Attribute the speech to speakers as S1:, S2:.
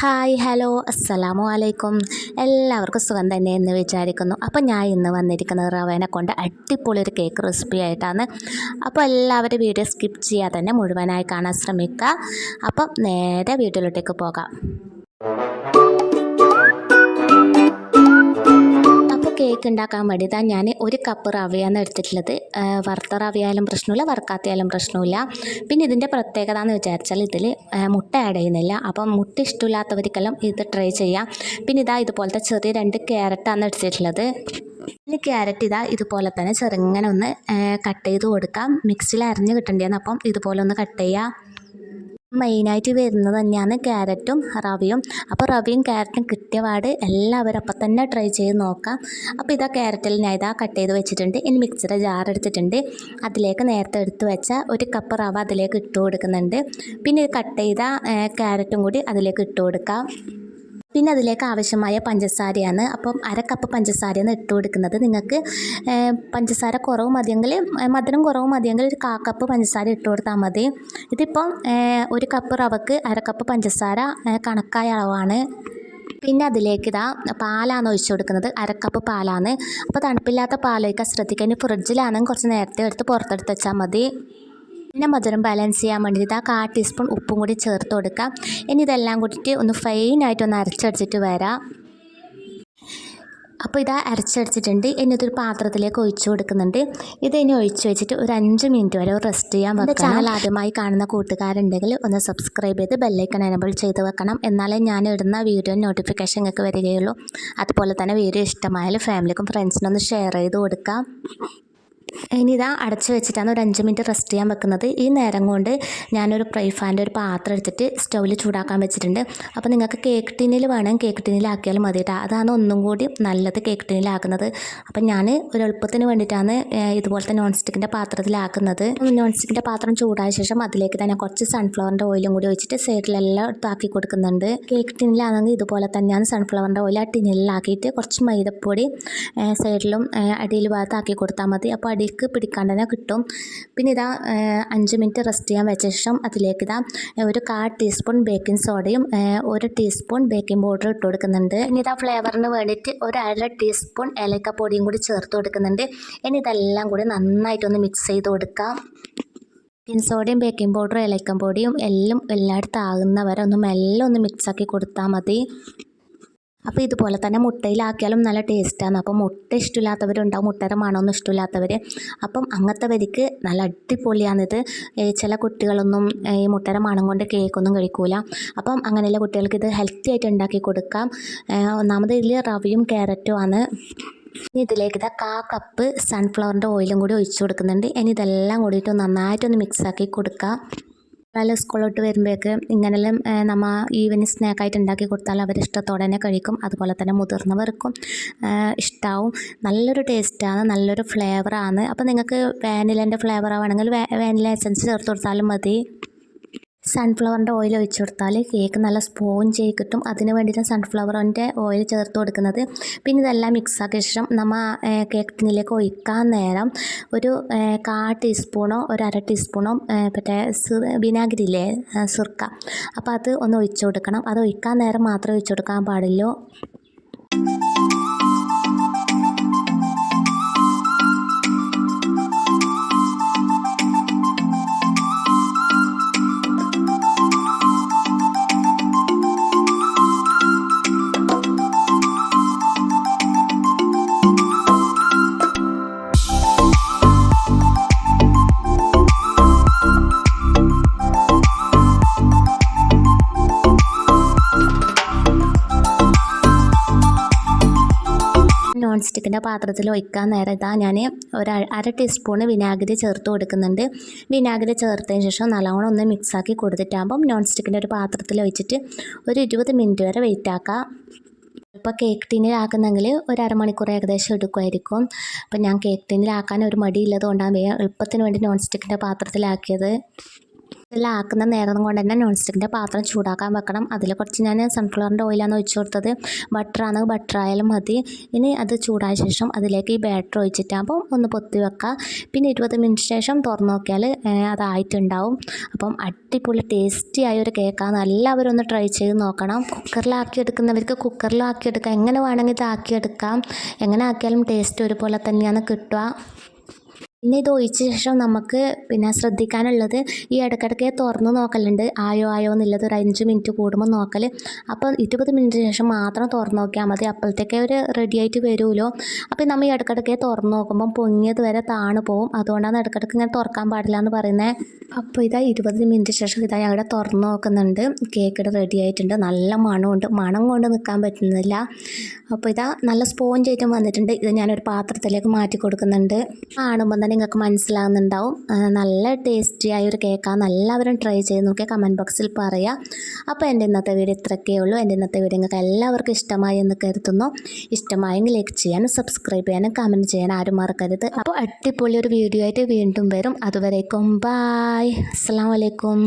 S1: Hi hello അസ്സലാമു അലൈക്കും. എല്ലാവർക്കും സുഖം തന്നെ എന്ന് വിചാരിക്കുന്നു. അപ്പോൾ ഞാൻ ഇന്ന് വന്നിരിക്കുന്നത് റവേനെ കൊണ്ട് അടിപൊളി ഒരു കേക്ക് റെസിപ്പി ആയിട്ടാണ്. അപ്പോൾ എല്ലാവരും വീഡിയോ സ്കിപ്പ് ചെയ്യാതെ തന്നെ മുഴുവനായി കാണാൻ ശ്രമിക്കുക. അപ്പം നേരെ വീട്ടിലോട്ടേക്ക് പോകാം. കേക്ക് ഉണ്ടാക്കാൻ വേണ്ടി ഞാൻ ഒരു കപ്പ് റവയാണ് എടുത്തിട്ടുള്ളത്. വറുത്ത റവയായാലും പ്രശ്നമില്ല വറുക്കാത്തയാലും പ്രശ്നമില്ല. പിന്നെ ഇതിന്റെ പ്രത്യേകത എന്ന് വിചാരിച്ചാൽ ഇതിൽ മുട്ട ആഡ് ചെയ്യുന്നില്ല. അപ്പം മുട്ട ഇഷ്ടമില്ലാത്തവർക്കെല്ലാം ഇത് ട്രൈ ചെയ്യാം. പിന്നെ ഇതാ ഇതുപോലത്തെ ചെറിയ രണ്ട് ക്യാരറ്റാണ് എടുത്തിട്ടുള്ളത്. പിന്നെ ക്യാരറ്റ് ഇതാ ഇതുപോലെ തന്നെ ചെറുങ്ങനെ ഒന്ന് കട്ട് ചെയ്ത് കൊടുക്കാം. മിക്സിയിൽ അരിഞ്ഞ് കിട്ടേണ്ടതാണ് അപ്പം ഇതുപോലെ ഒന്ന് കട്ട് ചെയ്യാം. മെയിനായിട്ട് വരുന്നത് തന്നെയാണ് ക്യാരറ്റും റവയും. അപ്പോൾ റവയും ക്യാരറ്റും കിട്ടിയ എല്ലാവരും അപ്പം തന്നെ ട്രൈ ചെയ്ത് നോക്കാം. അപ്പോൾ ഇതാ ക്യാരറ്റിൽ ഞാൻ ഇതാ കട്ട് ചെയ്ത് വെച്ചിട്ടുണ്ട്. ഇനി മിക്സിയുടെ ജാർ എടുത്തിട്ടുണ്ട്. അതിലേക്ക് നേരത്തെ എടുത്ത് വെച്ച ഒരു കപ്പ് റവ അതിലേക്ക് ഇട്ട് കൊടുക്കുന്നുണ്ട്. പിന്നെ കട്ട് ചെയ്ത ക്യാരറ്റും കൂടി അതിലേക്ക് ഇട്ട് കൊടുക്കാം. പിന്നെ അതിലേക്ക് ആവശ്യമായ പഞ്ചസാരയാണ്. അപ്പം അര കപ്പ് പഞ്ചസാരയാണ് ഇട്ട് കൊടുക്കുന്നത്. നിങ്ങൾക്ക് പഞ്ചസാര കുറവ് മതിയെങ്കിൽ മധുരം കുറവ് മതിയെങ്കിൽ ഒരു കാ കപ്പ് പഞ്ചസാര ഇട്ട് കൊടുത്താൽ മതി. ഇതിപ്പം ഒരു കപ്പ് റവക്ക് അര കപ്പ് പഞ്ചസാര കണക്കായ അളവാണ്. പിന്നെ അതിലേക്ക് ഇതാ പാലാണ് ഒഴിച്ചു കൊടുക്കുന്നത്. അരക്കപ്പ് പാലാണ്. അപ്പോൾ തണുപ്പില്ലാത്ത പാലൊഴിക്കാൻ ശ്രദ്ധിക്കുക. ഇനി ഫ്രിഡ്ജിലാണെങ്കിൽ കുറച്ച് നേരത്തെ എടുത്ത് പുറത്തെടുത്ത് വെച്ചാൽ മതി. പിന്നെ മധുരം ബാലൻസ് ചെയ്യാൻ വേണ്ടിയിട്ട് ആ കാ ടീസ്പൂൺ ഉപ്പും കൂടി ചേർത്ത് കൊടുക്കാം ഇനി ഇതെല്ലാം കൂടിയിട്ട് ഒന്ന് ഫൈനായിട്ട് ഒന്ന് അരച്ചടിച്ചിട്ട് വരാം. അപ്പോൾ ഇതാ അരച്ചടിച്ചിട്ടുണ്ട്. ഇനി ഇതൊരു പാത്രത്തിലേക്ക് ഒഴിച്ചു കൊടുക്കുന്നുണ്ട്. ഇത് ഇനി ഒഴിച്ചു വെച്ചിട്ട് ഒരു അഞ്ച് മിനിറ്റ് വരെ റെസ്റ്റ് ചെയ്യാൻ വെക്കണം. ചാനൽ ആദ്യമായി കാണുന്ന കൂട്ടുകാരുണ്ടെങ്കിൽ ഒന്ന് സബ്സ്ക്രൈബ് ചെയ്ത് ബെല്ലൈക്കൺ എനബിൾ ചെയ്ത് വെക്കണം. എന്നാലേ ഞാൻ ഇടുന്ന വീഡിയോ നോട്ടിഫിക്കേഷൻ നിങ്ങൾക്ക് വരികയുള്ളൂ. അതുപോലെ തന്നെ വീഡിയോ ഇഷ്ടമായാലും ഫാമിലിക്കും ഫ്രണ്ട്സിനൊന്ന് ഷെയർ ചെയ്ത് കൊടുക്കാം. ഇനി ഇതാ അടച്ചു വെച്ചിട്ടാണ് ഒരു അഞ്ച് മിനിറ്റ് റെസ്റ്റ് ചെയ്യാൻ വെക്കുന്നത്. ഈ നേരം കൊണ്ട് ഞാനൊരു ഫ്രൈ ഫാന്റെ ഒരു പാത്രം എടുത്തിട്ട് സ്റ്റൗവിൽ ചൂടാക്കാൻ വെച്ചിട്ടുണ്ട്. അപ്പോൾ നിങ്ങൾക്ക് കേക്ക് ടിന്നിൽ വേണം കേക്ക് ടിന്നിലാക്കിയാലും മതി കേട്ടോ. അതാണ് ഒന്നും കൂടി നല്ലത് കേക്ക് ടിന്നിലാക്കുന്നത്. അപ്പം ഞാൻ ഒരു എളുപ്പത്തിന് വേണ്ടിയിട്ടാണ് ഇതുപോലത്തെ നോൺ സ്റ്റിക്കിന്റെ പാത്രത്തിലാക്കുന്നത്. നോൺ സ്റ്റിക്കിന്റെ പാത്രം ചൂടായ ശേഷം അതിലേക്ക് തന്നെ കുറച്ച് സൺഫ്ലവറിന്റെ ഓയിലും കൂടി ഒഴിച്ചിട്ട് സൈഡിലെല്ലാം എടുത്താക്കി കൊടുക്കുന്നുണ്ട്. കേക്ക് ടിന്നിലാണെങ്കിൽ ഇതുപോലെ തന്നെയാണ് സൺഫ്ലവറിന്റെ ഓയിൽ ആ ടിന്നിലാക്കിയിട്ട് കുറച്ച് മൈദപ്പൊടി സൈഡിലും അടിയിൽ ഭാഗത്താക്കി കൊടുത്താൽ മതി. അപ്പോൾ അടിക്ക് പിടിക്കാണ്ട് കിട്ടും. പിന്നെ ഇതാ അഞ്ച് മിനിറ്റ് റെസ്റ്റ് ചെയ്യാൻ വെച്ച ശേഷം അതിലേക്ക് ഇതാ ഒരു കാ ടീസ്പൂൺ ബേക്കിംഗ് സോഡയും ഒരു ടീസ്പൂൺ ബേക്കിംഗ് പൗഡർ ഇട്ട് കൊടുക്കുന്നുണ്ട്. ഇനി ഇതാ ഫ്ലേവറിന് വേണ്ടിയിട്ട് ഒരു അര ടീസ്പൂൺ ഏലക്കപ്പൊടിയും കൂടി ചേർത്ത് കൊടുക്കുന്നുണ്ട്. ഇനി ഇതെല്ലാം കൂടി നന്നായിട്ടൊന്ന് മിക്സ് ചെയ്ത് കൊടുക്കാം. ബേക്കിംഗ് സോഡയും ബേക്കിംഗ് പൗഡറും ഏലക്കം പൊടിയും എല്ലാം എല്ലായിടത്തും ആകുന്നവരെ ഒന്ന് മെല്ലെ ഒന്ന് മിക്സാക്കി കൊടുത്താൽ മതി. അപ്പോൾ ഇതുപോലെ തന്നെ മുട്ടയിലാക്കിയാലും നല്ല ടേസ്റ്റാണ്. അപ്പോൾ മുട്ട ഇഷ്ടമില്ലാത്തവരുണ്ടാവും മുട്ടയുടെ മണമൊന്നും ഇഷ്ടമില്ലാത്തവർ അപ്പം അങ്ങനത്തെവർക്ക് നല്ല അടിപൊളിയാണിത്. ചില കുട്ടികളൊന്നും ഈ മുട്ടയുടെ മണം കൊണ്ട് കേക്കൊന്നും കഴിക്കൂല. അപ്പം അങ്ങനെയുള്ള കുട്ടികൾക്ക് ഇത് ഹെൽത്തി ആയിട്ട് ഉണ്ടാക്കി കൊടുക്കാം. ഒന്നാമത് ഇതിൽ റവയും ക്യാരറ്റും ആണ്. ഇനി ഇതിലേക്ക് ഇതാ കാ കപ്പ് സൺഫ്ലവറിന്റെ ഓയിലും കൂടി ഒഴിച്ചു കൊടുക്കുന്നുണ്ട്. ഇനി ഇതെല്ലാം കൂടിയിട്ട് നന്നായിട്ടൊന്ന് മിക്സാക്കി കൊടുക്കാം. ഒരാൾ സ്കൂളിലോട്ട് വരുമ്പോഴേക്ക് ഇങ്ങനെല്ലാം നമ്മൾ നമ്മ ഈവനിങ് സ്നാക്കായിട്ട് ഉണ്ടാക്കി കൊടുത്താൽ അവർ ഇഷ്ടത്തോടെ തന്നെ കഴിക്കും. അതുപോലെ തന്നെ മുതിർന്നവർക്കും ഇഷ്ടമാവും നല്ലൊരു ടേസ്റ്റാണ് നല്ലൊരു ഫ്ലേവറാണ് അപ്പോൾ നിങ്ങൾക്ക് വാനിലേന്റെ ഫ്ലേവർ ആവണമെങ്കിൽ വാനില എസൻസ് ചേർത്ത് കൊടുത്താലും മതി. സൺഫ്ലവറിന്റെ ഓയിൽ ഒഴിച്ചു കൊടുത്താൽ കേക്ക് നല്ല സ്പോഞ്ച് ആയി കിട്ടും. അതിന് വേണ്ടിയിട്ട് സൺഫ്ലവറിന്റെ ഓയിൽ ചേർത്ത് കൊടുക്കുന്നത്. പിന്നെ ഇതെല്ലാം മിക്സ് ആക്കിയ ശേഷം നമ്മൾ കേക്ക് ടിന്നിലേക്ക് ഒഴിക്കാൻ നേരം ഒരു കാ ടീസ്പൂണോ ഒരു അര ടീസ്പൂണോ മറ്റേ വിനാഗിരില്ലേ സുർക്ക. അപ്പോൾ അത് ഒന്ന് ഒഴിച്ചു കൊടുക്കണം. അത് ഒഴിക്കാൻ നേരം മാത്രമേ ഒഴിച്ചു കൊടുക്കാൻ പാടുള്ളൂ. നോൺ സ്റ്റിക്കിന്റെ പാത്രത്തിൽ ഒഴിക്കാൻ നേരം ഇതാ ഞാൻ ഒരു അര ടീസ്പൂണ് വിനാഗിരി ചേർത്ത് കൊടുക്കുന്നുണ്ട്. വിനാഗിരി ചേർത്തതിന് ശേഷം നല്ലോണം ഒന്ന് മിക്സാക്കി കൊടുത്തിട്ടാകുമ്പം നോൺ സ്റ്റിക്കിന്റെ ഒരു പാത്രത്തിൽ ഒഴിച്ചിട്ട് ഒരു ഇരുപത് മിനിറ്റ് വരെ വെയിറ്റ് ആക്കാം. ഇപ്പോൾ കേക്ക് ടീനിലാക്കുന്നെങ്കിൽ ഒരു അരമണിക്കൂർ ഏകദേശം എടുക്കുമായിരിക്കും അപ്പം ഞാൻ കേക്ക് ടീനിലാക്കാൻ ഒരു മടിയില്ലത് കൊണ്ടാണ് വേഗം എളുപ്പത്തിന് വേണ്ടി നോൺ സ്റ്റിക്കിന്റെ പാത്രത്തിലാക്കിയത്. ആക്കുന്ന നേരം കൊണ്ട് തന്നെ നോൺ സ്റ്റിക്കിന്റെ പാത്രം ചൂടാക്കാൻ വെക്കണം. അതിൽ കുറച്ച് ഞാൻ സൺഫ്ലവറിന്റെ ഓയിലാണ് ഒഴിച്ചു കൊടുത്തത്. ബട്ടറാണ് ബട്ടർ ആയാലും മതി. ഇനി അത് ചൂടായ ശേഷം അതിലേക്ക് ഈ ബാറ്റർ ഒഴിച്ചിട്ടാകുമ്പോൾ ഒന്ന് പൊത്തി വെക്കുക പിന്നെ ഇരുപത് മിനിറ്റ് ശേഷം തുറന്ന് നോക്കിയാൽ അതായിട്ടുണ്ടാവും. അപ്പം അടിപൊളി ടേസ്റ്റി ആയ ഒരു കേക്കാണ് എല്ലാവരും ഒന്ന് ട്രൈ ചെയ്ത് നോക്കണം. കുക്കറിലാക്കി എടുക്കുന്നവർക്ക് കുക്കറിലാക്കി എടുക്കാം. എങ്ങനെ വേണമെങ്കിൽ ഇതാക്കിയെടുക്കാം എങ്ങനെ ആക്കിയാലും ടേസ്റ്റ് ഒരുപോലെ തന്നെയാണ് കിട്ടുക. പിന്നെ ഇത് ഒഴിച്ച ശേഷം നമുക്ക് പിന്നെ ശ്രദ്ധിക്കാനുള്ളത് ഈ ഇടയ്ക്കിടയ്ക്ക് തുറന്ന് നോക്കലുണ്ട്. ആയോ ആയോ എന്നുള്ളത് ഒരു അഞ്ച് മിനിറ്റ് കൂടുമ്പോൾ നോക്കൽ. അപ്പോൾ ഇരുപത് മിനിറ്റ് ശേഷം മാത്രം തുറന്ന് നോക്കിയാൽ മതി. അപ്പോഴത്തേക്കേ ഒരു റെഡി ആയിട്ട് വരുമല്ലോ. അപ്പോൾ നമ്മൾ ഈ ഇടയ്ക്കിടയ്ക്ക് തുറന്ന് നോക്കുമ്പം പൊങ്ങിയത് വരെ താണു പോകും അതുകൊണ്ടാണ് ഇടയ്ക്കിടയ്ക്ക് ഇങ്ങനെ തുറക്കാൻ പാടില്ല എന്ന് പറയുന്നത്. അപ്പോൾ ഇതാ ഇരുപത് മിനിറ്റ് ശേഷം ഇതാ അവിടെ തുറന്ന് നോക്കുന്നുണ്ട്. കേക്ക് ഇവിടെ റെഡി ആയിട്ടുണ്ട്. നല്ല മണമുണ്ട്. മണം കൊണ്ട് നിൽക്കാൻ പറ്റുന്നില്ല. അപ്പോൾ ഇതാ നല്ല സ്പോഞ്ച് ഐറ്റം വന്നിട്ടുണ്ട്. ഇത് ഞാനൊരു പാത്രത്തിലേക്ക് മാറ്റി കൊടുക്കുന്നുണ്ട്. കാണുമ്പോൾ തന്നെ നിങ്ങൾക്ക് മനസ്സിലാകുന്നുണ്ടാവും നല്ല ടേസ്റ്റി ആയ ഒരു കേക്കാണ് എല്ലാവരും ട്രൈ ചെയ്ത് നോക്കിയാൽ കമന്റ് ബോക്സിൽ പറയുക അപ്പോൾ എന്റെ ഇന്നത്തെ വീഡിയോ ഇത്രയൊക്കെ ഉള്ളൂ. എന്റെ ഇന്നത്തെ വീഡിയോ നിങ്ങൾക്ക് എല്ലാവർക്കും ഇഷ്ടമായി എന്ന് കരുതുന്നു. ഇഷ്ടമായെങ്കിൽ ലൈക്ക് ചെയ്യാനും സബ്സ്ക്രൈബ് ചെയ്യാനും കമന്റ് ചെയ്യാൻ ആരും മറക്കരുത്. അപ്പോൾ അടിപൊളി ഒരു വീഡിയോ ആയിട്ട് വീണ്ടും വരും. അതുവരേക്കും ബായ് അസ്സാം വലൈക്കും